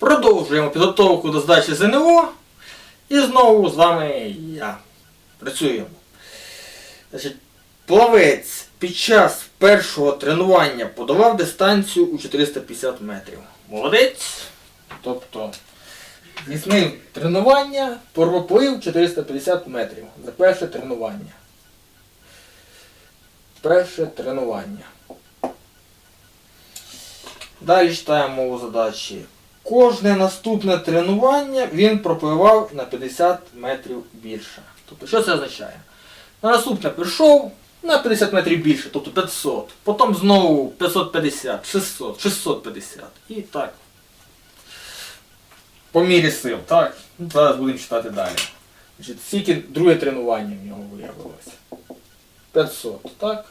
Продовжуємо підготовку до здачі ЗНО. І знову з вами я. Працюємо. Значить, плавець під час першого тренування подолав дистанцію у 450 метрів. Молодець. Тобто здійснив тренування, проплив 450 метрів за перше тренування. Перше тренування. Далі читаємо у задачі. Кожне наступне тренування він пропливав на 50 метрів більше. Тобто, що це означає? На наступне прийшов на 50 метрів більше, тобто 500. Потім знову 550, 600, 650. І так. По мірі сил, так? Ну, зараз будемо читати далі. Значить, скільки друге тренування в нього виявилося? 500, так?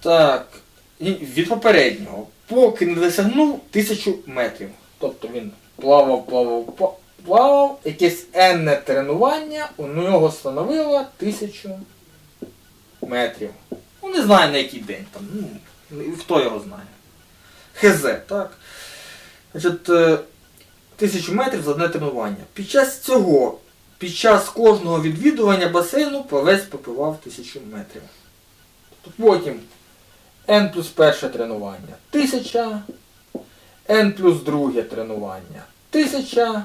Так. Від попереднього, поки не досягнув 1000 метрів. Тобто він плавав, плавав, плавав, якесь енне тренування у нього становило 1000 метрів. Ну не знаю на який день там. Ну, хто його знає. ХЗ, так? Значить, е, 1000 метрів за одне тренування. Під час цього, під час кожного відвідування басейну плавець попивав 1000 метрів. Потім N плюс перше тренування 1000, N плюс друге тренування 1000,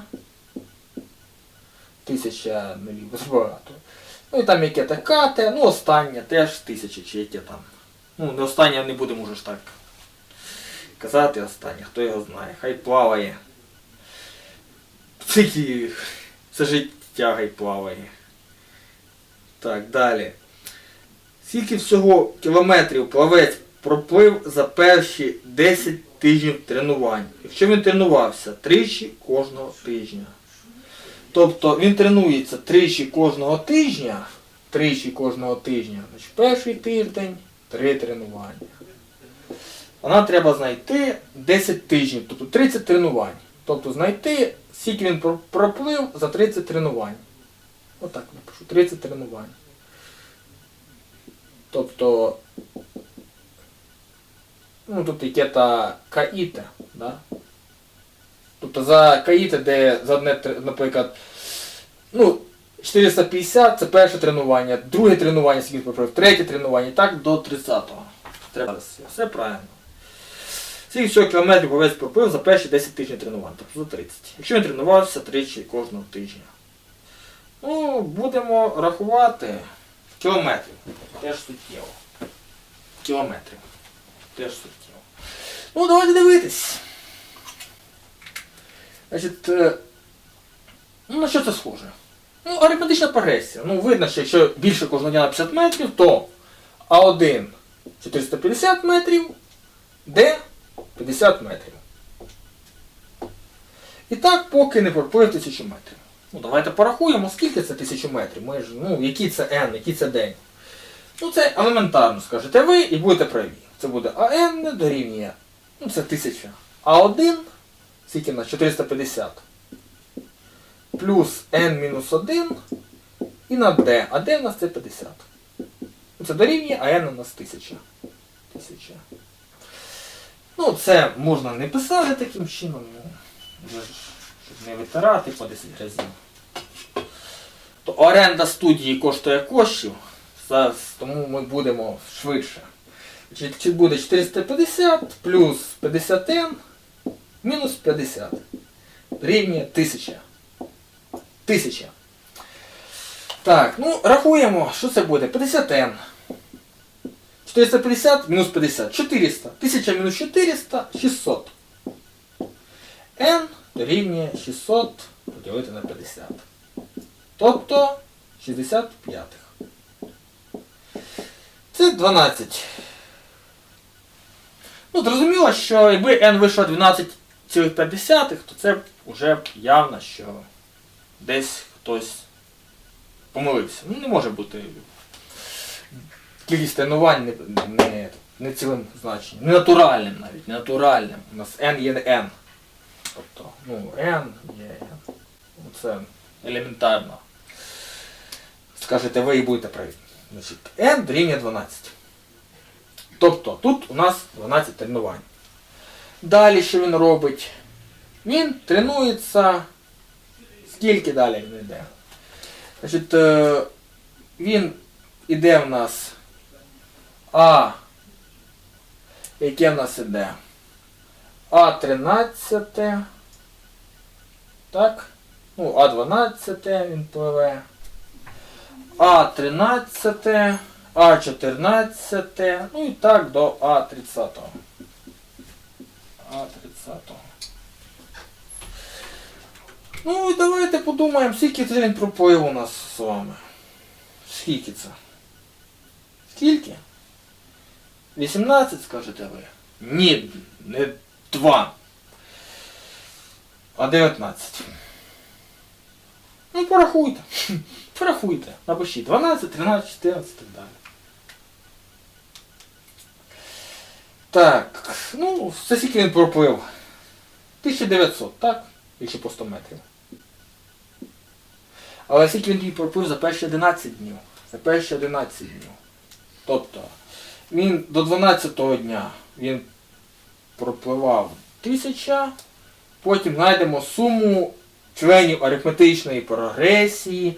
1000 не ліво багато. Ну і там яке то кате, ну останнє теж 1000 чи яке там. Ну, не останнє не будемо вже ж так казати останнє, хто його знає. Хай плаває. Тільки все життя хай плаває. Так, далі. Скільки всього кілометрів плавець проплив за перші 10 тижнів тренувань. Якщо він тренувався тричі кожного тижня. Тобто він тренується тричі кожного тижня, тричі кожного тижня, значить перший тиждень, три тренування. А нам треба знайти 10 тижнів, тобто 30 тренувань. Тобто знайти, скільки він проплив за 30 тренувань. Отак напишу, 30 тренувань. Тобто, ну тут яке та каїте, да? Тобто за каїте, де за одне, наприклад, ну, 450 це перше тренування, друге тренування, скільки проплив, третє тренування, і так до 30-го. Треба все, правильно. Скільки всього кілометрів повець проплив за перші 10 тижнів тренувань, тобто за 30. Якщо він тренувався тричі кожного тижня. Ну, будемо рахувати кілометрів. Теж суттєво. Кілометрів. Теж суттєво. Ну, давайте дивитись. Значить, е, ну на що це схоже? Ну, арифметична прогресія. Ну, видно, що якщо більше кожного дня на 50 метрів, то А1 450 метрів, Д 50 метрів. І так, поки не проплив 1000 метрів. Ну, давайте порахуємо, скільки це 1000 метрів. Ми ж, ну, який це N, який це день. Ну, це елементарно, скажете ви і будете праві. Це буде АН дорівнює, ну це 1000. А1, скільки в нас? 450. Плюс N мінус 1 і на D. А D у нас це 50. Це дорівнює, а N у нас 1000. 1000. Ну, це можна не писати таким чином, ну, щоб не витирати по 10 разів. То оренда студії коштує коштів, тому ми будемо швидше. Чи буде 450 плюс 50 n мінус 50. Рівня 1000. 1000. Так, ну рахуємо, що це буде? 50 n 450 мінус 50. 400. 1000 мінус 400 600. n дорівнює 600 поділити на 50. Тобто 65. Це 12. Ну, зрозуміло, що якби n вийшло 12,5, то це вже явно, що десь хтось помилився. Ну, не може бути кількість тренувань не, не, не цілим значенням, не натуральним навіть, не натуральним. У нас n є n. Тобто, ну, n є n. Ну, Це елементарно. Скажете ви і будете праві. Значить, n дорівнює 12. Тобто тут у нас 12 тренувань. Далі що він робить? Він тренується. Скільки далі він йде? Значить, е, він іде в нас А. Яке в нас іде? А13. Так? Ну, А12 він пливе. А13, А14, ну і так до А30. А30. Ну і давайте подумаємо, скільки це він проплив у нас з вами. Скільки це? Скільки? 18, скажете ви? Ні, не 2. А 19. Ну, порахуйте. Порахуйте. Напишіть. 12, 13, 14 і так далі. Так, ну, це скільки він проплив? 1900, так? Якщо по 100 метрів. Але скільки він проплив за перші 11 днів. За перші 11 днів. Тобто, він до 12-го дня він пропливав 1000, потім знайдемо суму членів арифметичної прогресії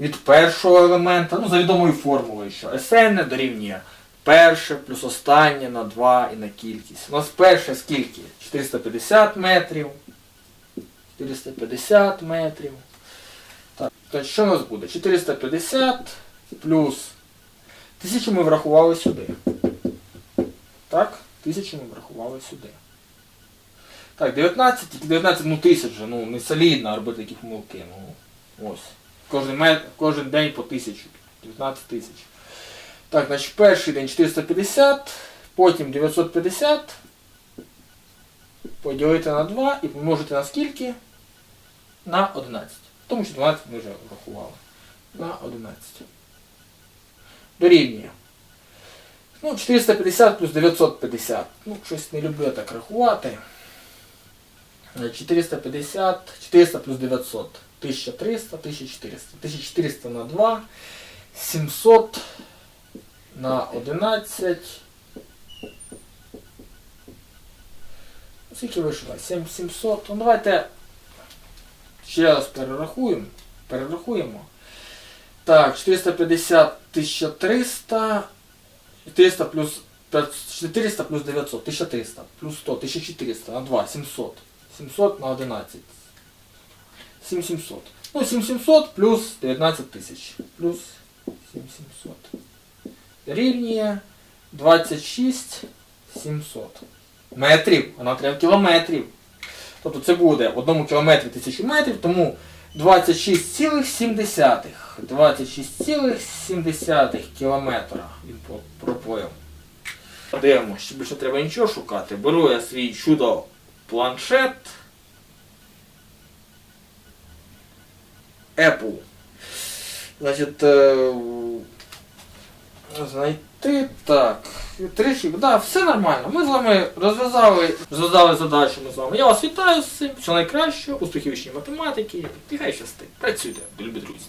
від першого елемента, ну за відомою формулою, що СН дорівнює перше плюс останнє на 2 і на кількість. У нас перше скільки? 450 метрів. 450 метрів. Так, то що у нас буде? 450 плюс 1000 ми врахували сюди. Так? 1000 ми врахували сюди. Так, 19, тільки 19, ну тисяч ну не солідно робити такі помилки. Ну, ось. Кожен, мет, кожен день по тисячу. 19 тисяч. Так, значить перший день 450, потім 950. Поділити на 2 і помножити на скільки? На 11. Тому що 12 ми вже врахували. На 11. Дорівнює. Ну, 450 плюс 950. Ну, щось не люблю я так рахувати. Е, 450, 400 плюс 900. 1300, 1400. 1400 на 2. 700 На 11. Скільки вийшло? 7700. Ну давайте ще раз перерахуємо. Перерахуємо. Так, 450 1300. 400 плюс 500, 400 плюс 900, 1300, плюс 100, 1400 на 2, 700. 700 на 11. 7700. Ну, 7700 плюс 19 тисяч. Плюс 7700. Рівнює 26 700. Метрів, а нам треба кілометрів. Тобто це буде в одному кілометрі 1000 метрів, тому 26,7. 26,7 кілометра він проплив. Подивимось, що більше треба нічого шукати. Беру я свій чудо планшет. Apple. Значить, е, знайти так. Трішки, да, все нормально. Ми з вами розв'язали, розв'язали задачу ми з вами. Я вас вітаю з цим. Все найкраще, успіхів математики. І хай щастить. Працюйте, любі друзі.